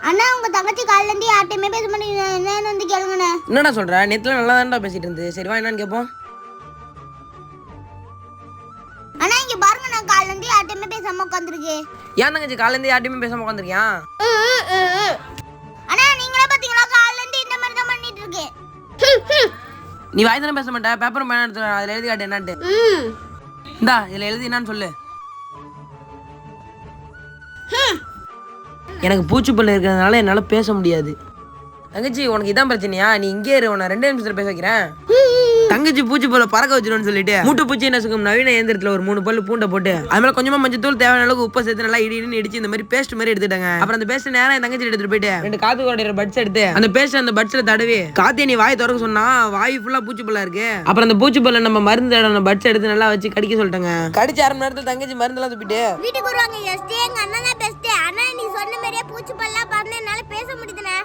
அண்ணா உங்க தங்கச்சி காலையில இருந்து யார்ட்டையுமே பேச மாட்டேங்க என்னன்னு வந்து கேளுங்கண்ணே. என்னடா சொல்ற? நேத்துல நல்லா தான்டா பேசிட்டு இருந்து சரி வா என்னன்னு கேட்போம் அண்ணா இங்க பாருங்க நான் காலையில இருந்து யார்ட்டையுமே பேசாம உட்காந்துருக்கு. ஏன் தங்கச்சி காலேருந்து யார்ட்டையுமே பேசாம உட்காந்துருக்கியான் அண்ணா நீங்களே பாத்தீங்களா காலையில இருந்து இந்த மாதிரி தான் பண்ணிட்டு இருக்கு. நீ வாய் தானே பேச மாட்டேன் பேப்பர் பேனா எடுத்து அதுல எழுதி காட்டு என்னன்ட்டு. இந்தா இதுல எழுதி என்னன்னு சொல்லு. எனக்கு பூச்சிப்பல்லு இருக்கிறதுனால என்னால பேச முடியாது. தங்கச்சி உனக்கு இதான் பிரச்சனையா? நீ இங்கே இரு உன்னை ரெண்டு நிமிஷத்துல பேச வைக்கிறேன். தங்கச்சி பூச்சி போல பறக்க வச்சிருன்னு சொல்லிட்டு. மூட்டை பூச்சி என்ன சுகம் நவீன இயந்திரத்துல ஒரு மூணு பல்லு பூண்டை போட்டு அது மேல கொஞ்சமா மஞ்சள் தூள் தேவையான அளவுக்கு உப்பு சேர்த்து நல்லா இடி இடின்னு இடிச்சு இந்த மாதிரி பேஸ்ட் மாதிரி எடுத்துட்டாங்க அப்புறம் அந்த பேஸ்ட் நேரம் என் தங்கச்சி எடுத்துட்டு போயிட்டு ரெண்டு காத்து குறையிற பட்ஸ் எடுத்து அந்த பேஸ்ட் அந்த பட்ஸ்ல தடவி காத்திய நீ வாய் திறக்க சொன்னா வாய் ஃபுல்லா பூச்சி பல்லா இருக்கு. அப்புறம் அந்த பூச்சி பல்ல நம்ம மருந்து தடவை பட்ஸ் எடுத்து நல்லா வச்சு கடிக்க சொல்லிட்டாங்க. கடிச்ச அரை மணி நேரத்துல தங்கச்சி மருந்தெல்லாம் துப்பிட்டு. வீட்டுக்கு வருவாங்க முடியுதுண்ணே.